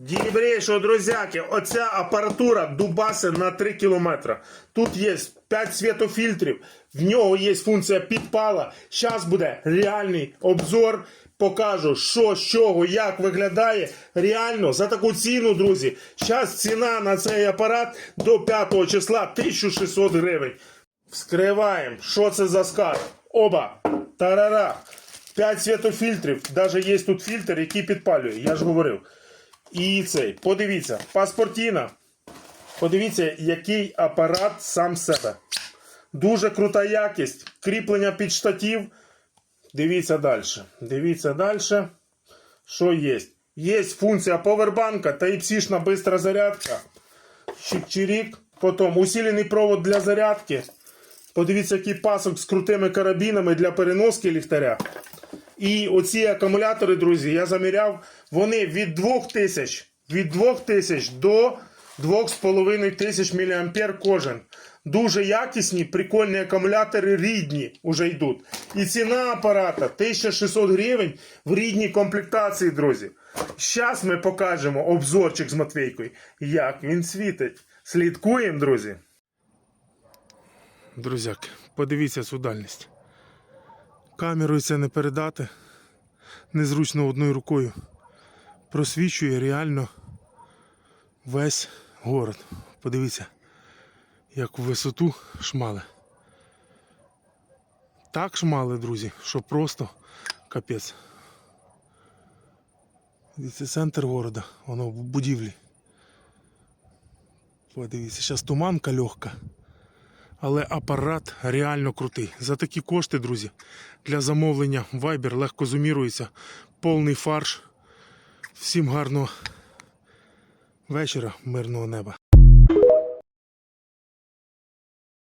Дібрейшого, друзяки, оця апаратура дубаси на 3 кілометри. Тут є 5 світофільтрів, в нього є функція підпала. Зараз буде реальний обзор. Покажу, що, з чого, як виглядає. Реально, за таку ціну, друзі. Зараз ціна на цей апарат до 5 числа 1600 гривень. Вскриваємо, що це за скарб. Оба. Тарара. 5 світофільтрів. Навіть є тут фільтр, який підпалює. Я ж говорив. І цей, подивіться, паспортіна. Подивіться, який апарат сам себе. Дуже крута якість. Кріплення під штатів. Дивіться далі. Дивіться далі. Що є? Є функція повербанка та іпсішна бистра зарядка. Чик-чирік. Потім усилений провод для зарядки. Подивіться, який пасок з крутими карабінами для переноски ліхтаря. І оці акумулятори, друзі, я заміряв, вони від 2000, від 2000 до 2500 мА кожен. Дуже якісні, прикольні акумулятори рідні вже йдуть. І ціна апарата 1600 гривень в рідній комплектації, друзі. Зараз ми покажемо обзорчик з Матвійкою, як він світить. Слідкуємо, друзі. Друзяки, подивіться цю дальність. Камерою це не передати. Незручно одною рукою. Просвічує реально весь город. Подивіться, як в висоту шмали. Так шмали, друзі, що просто капець. Дивіться, центр города, воно в будівлі. Подивіться, зараз туманка легка. Але апарат реально крутий. За такі кошти, друзі, для замовлення Viber легко зумірується. Повний фарш. Всім гарного вечора, мирного неба.